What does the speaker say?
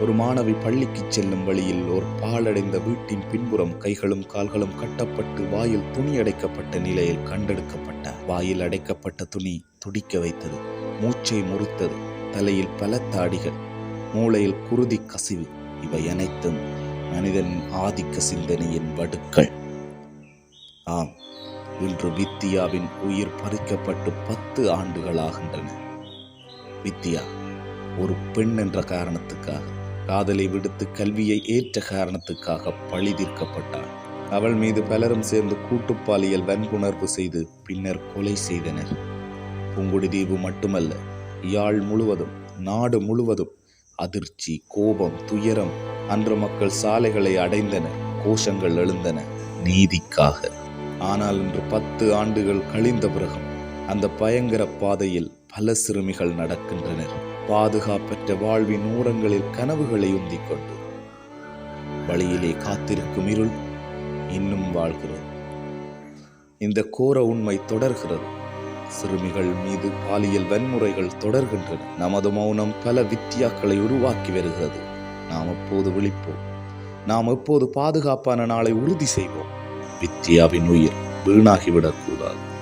ஒரு மாணவி பள்ளிக்கு செல்லும் வழியில் ஒரு பாழடைந்த வீட்டின் பின்புறம் கைகளும் கால்களும் கட்டப்பட்டு வாயில் துணி அடைக்கப்பட்ட நிலையில் கண்டெடுக்கப்பட்ட வாயில் அடைக்கப்பட்ட துணி துடிக்க வைத்தது. மூச்சை முறித்தது. தலையில் பல தாடிகள் மூளையில் குருதி கசிவு. இவை அனைத்தும் மனிதனின் ஆதிக்க சிந்தனையின் வடுக்கள். ஆம். இன்று வித்தியாவின் உயிர் பறிக்கப்பட்டு பத்து ஆண்டுகளாகின்றன. வித்யா ஒரு பெண் என்ற காரணத்துக்காக காதலை விடுத்து கல்வியை ஏற்ற காரணத்துக்காக பழி தீர்க்கப்பட்டாள் அவள் மீது பலரும் சேர்ந்து கூட்டுப்பாலியல் வன்புணர்வு செய்து பின்னர் கொலை செய்தனர். புங்குடி தீவு மட்டுமல்ல யாழ் முழுவதும் நாடு முழுவதும் அதிர்ச்சி கோபம் துயரம் அன்று மக்கள் சாலைகளை அடைந்தன கோஷங்கள் எழுந்தன நீதிக்காக. ஆனால் இன்று பத்து ஆண்டுகள் கழிந்த பிறகும் அந்த பயங்கர பாதையில் பல சிறுமிகள் நடக்கின்றனர். பாதுகாப்பற்ற வாழ்வின் ஊரங்களில் கனவுகளை உந்திக் கொண்டு வழியிலே காத்திருக்கும் இருள் இன்னும் வாழ்கிறது. இந்த கோர உண்மை தொடர்கிறது. சிறுமிகள் மீது பாலியல் வன்முறைகள் தொடர்கின்றன. நமது மௌனம் பல வித்தியாக்களை உருவாக்கி வருகிறது. நாம் எப்போது விழிப்போம்? நாம் எப்போது பாதுகாப்பான நாளை உறுதி செய்வோம்? வித்யாவின் உயிர் வீணாகிவிடக்கூடாது.